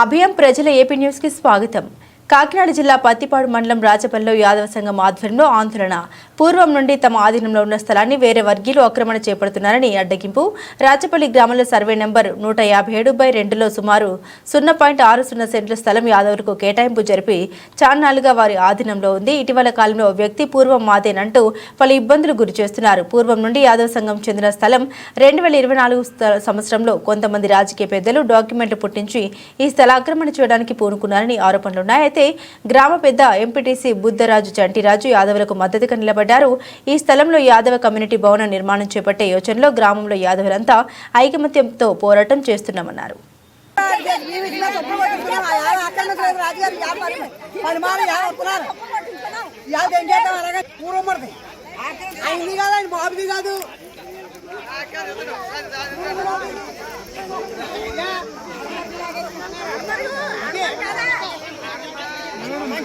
అభయం ప్రజల ఏపీ న్యూస్కి స్వాగతం. కాకినాడ జిల్లా పత్తిపాడు మండలం రాజపల్లిలో యాదవ సంఘం ఆధ్వర్యంలో ఆందోళన. పూర్వం నుండి తమ ఆధీనంలో ఉన్న స్థలాన్ని వేరే వర్గీయులు ఆక్రమణ చేపడుతున్నారని అడ్డగింపు. రాచపల్లి గ్రామంలో సర్వే నెంబర్ నూట యాభై ఏడు బై రెండులో సుమారు సున్నా పాయింట్ ఆరు సున్నా సెంట్ల స్థలం యాదవులకు కేటాయింపు జరిపి చాన్నాళ్ళుగా వారి ఆధీనంలో ఉంది. ఇటీవల కాలంలో ఓ వ్యక్తి పూర్వం మాదేనంటూ పలు ఇబ్బందులు గురి చేస్తున్నారు. పూర్వం నుండి యాదవ సంఘం చెందిన స్థలం రెండు వేల ఇరవై నాలుగు సంవత్సరంలో కొంతమంది రాజకీయ పెద్దలు డాక్యుమెంట్లు పుట్టించి ఈ స్థలాక్రమణ చేయడానికి పూనుకున్నారని ఆరోపణలున్నాయి. అయితే గ్రామ పెద్ద ఎంపీటీసీ బుద్ధరాజు చంటిరాజు యాదవులకు మద్దతుగా నిలబడ్డారు. ఈ స్థలంలో యాదవ కమ్యూనిటీ భవన నిర్మాణం చేపట్టే యోచనలో గ్రామంలో యాదవులంతా ఐకమత్యంతో పోరాటం చేస్తున్నామన్నారు. కాదు.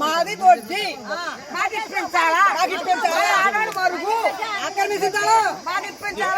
మాది దొడ్డి మాకు ఇప్పించాలా మాకు ఇప్పించాలా ఆనాడు మరుగు ఆక్రమించాలా మాకు ఇప్పించాలా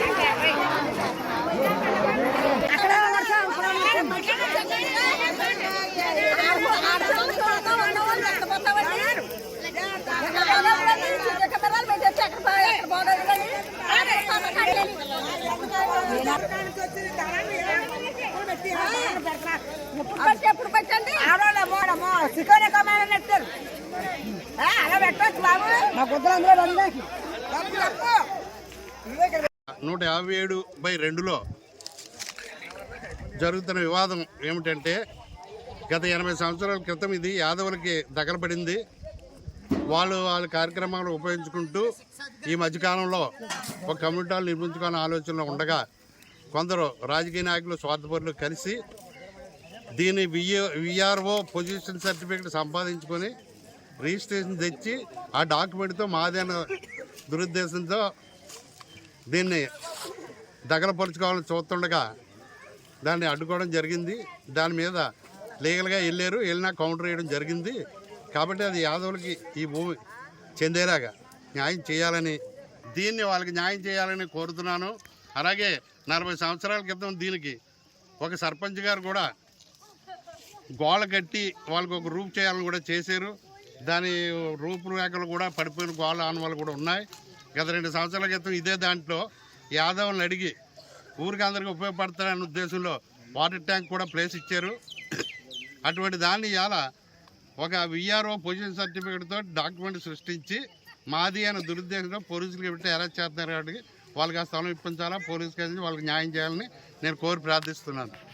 ఎప్పుడు పెట్టండి చికెన్ కమాలని అలా పెట్టచ్చు బాబు మా నూట యాభై ఏడు బై రెండులో జరుగుతున్న వివాదం ఏమిటంటే గత ఎనభై సంవత్సరాల క్రితం ఇది యాదవులకి దగ్గరపడింది వాళ్ళు వాళ్ళ కార్యక్రమాలు ఉపయోగించుకుంటూ ఈ మధ్యకాలంలో ఒక కమ్యూనిటీలు నిర్మించుకునే ఆలోచనలో ఉండగా కొందరు రాజకీయ నాయకులు స్వార్థపరులు కలిసి దీని విఏ విఆర్ఓ పొజిషన్ సర్టిఫికేట్ సంపాదించుకొని రిజిస్ట్రేషన్ తెచ్చి ఆ డాక్యుమెంట్తో మాదేన దురుద్దేశంతో దీన్ని దగ్గరపరుచుకోవాలని చూస్తుండగా దాన్ని అడ్డుకోవడం జరిగింది. దాని మీద లీగల్గా వెళ్ళారు. వెళ్ళినా కౌంటర్ వేయడం జరిగింది. కాబట్టి అది యాదవులకి ఈ భూమి చెందేలాగా న్యాయం చేయాలని దీన్ని వాళ్ళకి న్యాయం చేయాలని కోరుతున్నాను. అలాగే నలభై సంవత్సరాల క్రితం దీనికి ఒక సర్పంచ్ గారు కూడా గోళ కట్టి వాళ్ళకి ఒక రూప్ చేయాలని కూడా చేశారు. దాని రూపురేఖలు కూడా పడిపోయిన గోళ ఆనవాళ్ళు కూడా ఉన్నాయి. గత రెండు సంవత్సరాల క్రితం ఇదే దాంట్లో యాదవులను అడిగి ఊరికి అందరికీ ఉపయోగపడతారనే ఉద్దేశంలో వాటర్ ట్యాంక్ కూడా ప్లేస్ ఇచ్చారు. అటువంటి దాన్ని ఇవాళ ఒక విఆర్ఓ పొజిషన్ సర్టిఫికేట్తో డాక్యుమెంట్ సృష్టించి మాది అనే దురుద్దేశంలో పోలీసులు పెట్టి అరెస్ట్ చేస్తున్నారు కాబట్టి వాళ్ళకి ఆ స్థలం ఇప్పించాలా? పోలీస్ కేసు వాళ్ళకి న్యాయం చేయాలని నేను కోరి ప్రార్థిస్తున్నాను.